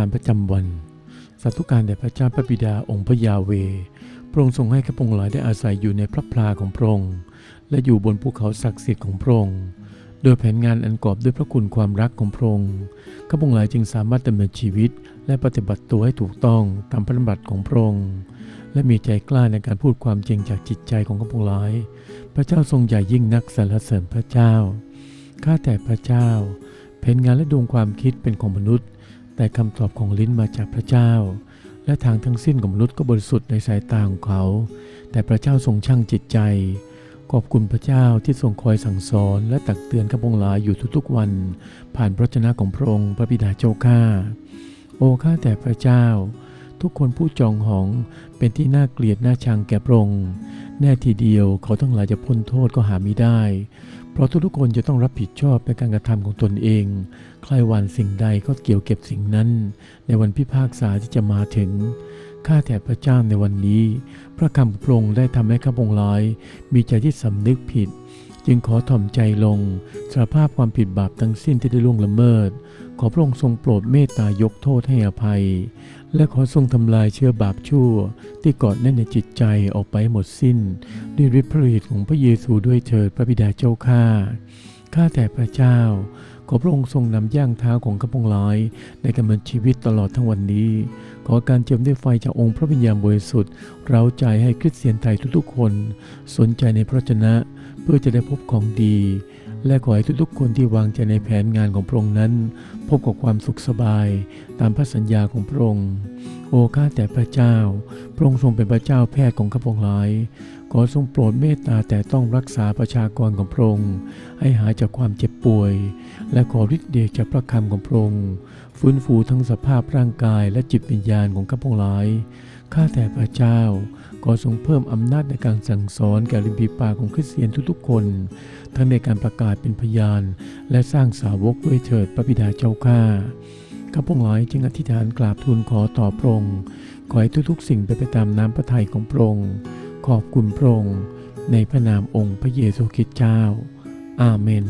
านประจำวันสาธุการแด่พระเจ้าพระบิดาองค์พระยาเว พระองค์ทรงให้ข้าพงหลายได้อาศัยอยู่ในพระพลาของพระองค์ และอยู่บนภูเขาศักดิ์สิทธิ์ของพระองค์ โดยแผนงานอันกอบด้วยพระคุณความรักของพระองค์ ข้าพงหลายจึงสามารถดำเนินชีวิต และปฏิบัติตัวให้ถูกต้องตามพระดำรัสของพระองค์ และมีใจกล้าในการพูดความจริงจากจิตใจของข้าพงหลาย พระเจ้าทรงใหญ่ยิ่งนักสรรเสริญพระเจ้า ข้าแต่พระเจ้า แผนงานและดวงความคิดเป็นของมนุษย์ แต่คำตอบของลิ้นมาจากพระเจ้า และทางทั้งสิ้นของมนุษย์ก็บริสุทธิ์ในสายตาของเขา แต่พระเจ้าทรงช่างจิตใจ ขอบคุณพระเจ้าที่ทรงคอยสั่งสอน และตักเตือนข้าพงหลายอยู่ทุกๆวัน ผ่านพระชนะของพระองค์พระบิดาเจ้าข้าโอ้ข้าแต่พระเจ้า ทุกคนผู้จองหองเป็นที่น่าเกลียดน่าชังแก่พระองค์แน่ทีเดียวเขาทั้งหลายจะพ้นโทษก็หาไม่ได้ เพราะทุกๆคนจะต้องรับผิดชอบในการกระทำของตนเอง ใครหวานสิ่งใดก็เกี่ยวเก็บสิ่งนั้น ในวันพิพากษาที่จะมาถึง ข้าแต่พระเจ้าในวันนี้ พระคำพระองค์ได้ทำให้ข้าพงหลาย มีใจที่สำนึกผิด จึงขอถ่อมใจลงสารภาพความผิดบาปทั้งสิ้นที่ได้ล่วงละเมิด ขอพระองค์ทรงโปรดเมตตายกโทษให้อภัย และขอทรงทำลายเชื้อบาปชั่ว ที่เกาะแน่นในจิตใจออกไปหมดสิ้น ด้วยฤทธิพระฤทธิ์ของพระเยซูด้วยเถิดพระบิดาเจ้าข้าข้าแต่พระเจ้า ขอพระองค์ทรงนำย่างเท้าของข้าพงหลาย ในการดำเนินชีวิตตลอดทั้งวันนี้ ขอการเจิมด้วยไฟจากองค์พระวิญญาณบริสุทธิ์เราใจให้คริสเตียนไทยทุกๆคน สนใจในพระชนะ เพื่อจะได้พบของดี และขอให้ทุกๆคนที่วางใจในแผนงานของพระองค์นั้น พบกับความสุขสบาย ตามพระสัญญาของพระองค์ โอ้ข้าแต่พระเจ้า ระองค์ทรงเป็นพระเจ้าแพทย์ของข้าพงหลาย ขอทรงโปรดเมตตาแต่ต้องรักษาประชากรของพระองค์ ให้หายจากความเจ็บป่วย และขอฤทธิ์เดชจากพระคำของพระองค์ฟื้นฟูทั้งสภาพร่างกายและจิตวิญญาณของข้าพงหลาย ข้าแต่พระเจ้า ขอทรงเพิ่มอำนาจในการสั่งสอนแก่ริมฝีปากของคริสเตียนทุกๆคน ทั้งในการประกาศเป็นพยาน และสร้างสาวกด้วยเถิดพระบิดาเจ้าข้าข้าพงหลายจึงอธิษฐานกราบทูลขอต่อพระองค์ ขอให้ทุกๆ สิ่งไปไปตามน้ำพระทัยของพระองค์ ขอบคุณพระองค์ในพระนามองค์พระเยซูคริสต์เจ้า อาเมน